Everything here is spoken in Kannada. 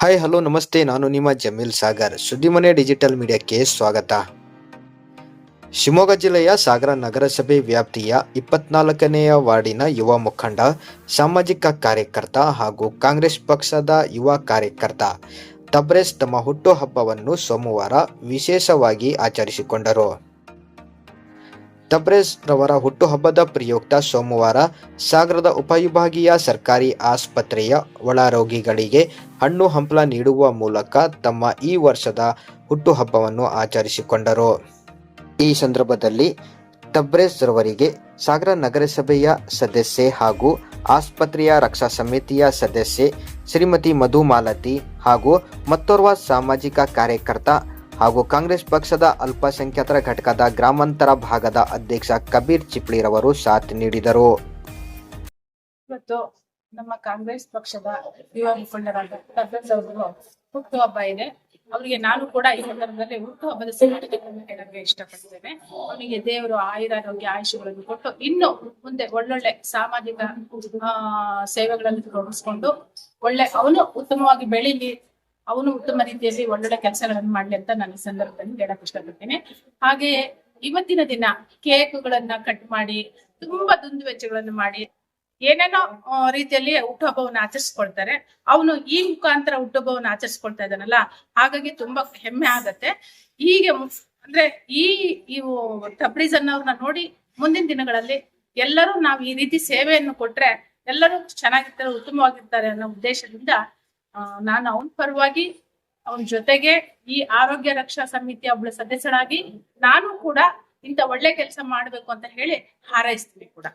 ಹಾಯ್ ಹಲೋ ನಮಸ್ತೆ. ನಾನು ನಿಮ್ಮ ಜಮೀಲ್ ಸಾಗರ್. ಸುದ್ದಿಮನೆ ಡಿಜಿಟಲ್ ಮೀಡಿಯಾಕ್ಕೆ ಸ್ವಾಗತ. ಶಿವಮೊಗ್ಗ ಜಿಲ್ಲೆಯ ಸಾಗರ ನಗರಸಭೆ ವ್ಯಾಪ್ತಿಯ ಇಪ್ಪತ್ನಾಲ್ಕನೆಯ ವಾರ್ಡಿನ ಯುವ ಮುಖಂಡ, ಸಾಮಾಜಿಕ ಕಾರ್ಯಕರ್ತ ಹಾಗೂ ಕಾಂಗ್ರೆಸ್ ಪಕ್ಷದ ಯುವ ಕಾರ್ಯಕರ್ತ ತಬ್ರೇಸ್ ತಮ್ಮ ಹುಟ್ಟುಹಬ್ಬವನ್ನು ಸೋಮವಾರ ವಿಶೇಷವಾಗಿ ಆಚರಿಸಿಕೊಂಡರು. ತಬ್ರೇಜ್ ರವರ ಹುಟ್ಟುಹಬ್ಬದ ಪ್ರಯುಕ್ತ ಸೋಮವಾರ ಸಾಗರದ ಉಪವಿಭಾಗೀಯ ಸರ್ಕಾರಿ ಆಸ್ಪತ್ರೆಯ ಒಳರೋಗಿಗಳಿಗೆ ಹಣ್ಣು ಹಂಪಲ ನೀಡುವ ಮೂಲಕ ತಮ್ಮ ಈ ವರ್ಷದ ಹುಟ್ಟುಹಬ್ಬವನ್ನು ಆಚರಿಸಿಕೊಂಡರು. ಈ ಸಂದರ್ಭದಲ್ಲಿ ತಬ್ರೇಜ್ ರವರಿಗೆ ಸಾಗರ ನಗರಸಭೆಯ ಸದಸ್ಯೆ ಹಾಗೂ ಆಸ್ಪತ್ರೆಯ ರಕ್ಷಾ ಸಮಿತಿಯ ಸದಸ್ಯೆ ಶ್ರೀಮತಿ ಮಧು ಮಾಲತಿ ಹಾಗೂ ಮತ್ತೋರ್ವ ಸಾಮಾಜಿಕ ಕಾರ್ಯಕರ್ತ ಹಾಗೂ ಕಾಂಗ್ರೆಸ್ ಪಕ್ಷದ ಅಲ್ಪಸಂಖ್ಯಾತರ ಘಟಕದ ಗ್ರಾಮಾಂತರ ಭಾಗದ ಅಧ್ಯಕ್ಷ ಕಬೀರ್ ಚಿಪ್ಳಿರವರು ಸಾಥ್ ನೀಡಿದರು. ಇವತ್ತು ನಮ್ಮ ಕಾಂಗ್ರೆಸ್ ಪಕ್ಷದ ಯುವ ಮುಖಂಡರಾದ ತಬ್ಬಸ್ ಅವರು ಹುಟ್ಟುಹಬ್ಬ ಇದೆ. ಅವರಿಗೆ ನಾನು ಕೂಡ ಈ ಸಂದರ್ಭದಲ್ಲಿ ಹುಟ್ಟುಹಬ್ಬದ ಹೇಳಕ್ಕೆ ಇಷ್ಟಪಡ್ತೇನೆ. ಅವನಿಗೆ ದೇವರು ಆಯುರಾರೋಗ್ಯ ಆಯುಷಗಳನ್ನು ಕೊಟ್ಟು ಇನ್ನು ಮುಂದೆ ಒಳ್ಳೊಳ್ಳೆ ಸಾಮಾಜಿಕ ಸೇವೆಗಳನ್ನು ತೊಡಗಿಸ್ಕೊಂಡು ಒಳ್ಳೆ, ಅವನು ಉತ್ತಮವಾಗಿ ಬೆಳೀಲಿ ಅವನು ಉತ್ತಮ ರೀತಿಯಲ್ಲಿ ಒಳ್ಳೊಳ್ಳೆ ಕೆಲಸಗಳನ್ನು ಮಾಡ್ಲಿ ಅಂತ ನಾನು ಸಂದರ್ಭದಲ್ಲಿ ಹೇಳಕ್ ಇಷ್ಟಪಡ್ತೇನೆ. ಹಾಗೆ ಇವತ್ತಿನ ದಿನ ಕೇಕ್ಗಳನ್ನ ಕಟ್ ಮಾಡಿ, ತುಂಬಾ ದುಂದು ವೆಚ್ಚಗಳನ್ನು ಮಾಡಿ, ಏನೇನೋ ರೀತಿಯಲ್ಲಿ ಹುಟ್ಟುಹಬ್ಬವನ್ನು ಆಚರಿಸ್ಕೊಳ್ತಾರೆ. ಅವನು ಈ ಮುಖಾಂತರ ಹುಟ್ಟುಹಬ್ಬವನ್ನು ಆಚರಿಸ್ಕೊಳ್ತಾ ಇದ್ದಾನಲ್ಲ, ಹಾಗಾಗಿ ತುಂಬಾ ಹೆಮ್ಮೆ ಆಗತ್ತೆ. ಹೀಗೆ ಅಂದ್ರೆ ಈ, ಇವು ಟಬ್ರೀಸ್ ಅನ್ನೋರ್ನ ನೋಡಿ ಮುಂದಿನ ದಿನಗಳಲ್ಲಿ ಎಲ್ಲರೂ ನಾವು ಈ ರೀತಿ ಸೇವೆಯನ್ನು ಕೊಟ್ರೆ ಎಲ್ಲರೂ ಚೆನ್ನಾಗಿರ್ತಾರೆ, ಉತ್ತಮವಾಗಿರ್ತಾರೆ ಅನ್ನೋ ಉದ್ದೇಶದಿಂದ ನಾನು ಅವನ ಪರವಾಗಿ ಅವನ ಜೊತೆಗೆ ಈ ಆರೋಗ್ಯ ರಕ್ಷಾ ಸಮಿತಿಯ ಒಬ್ಬಳ ಸದಸ್ಯನಾಗಿ ನಾನು ಕೂಡ ಇಂಥ ಒಳ್ಳೆ ಕೆಲಸ ಮಾಡ್ಬೇಕು ಅಂತ ಹೇಳಿ ಹಾರೈಸ್ತೀನಿ ಕೂಡ.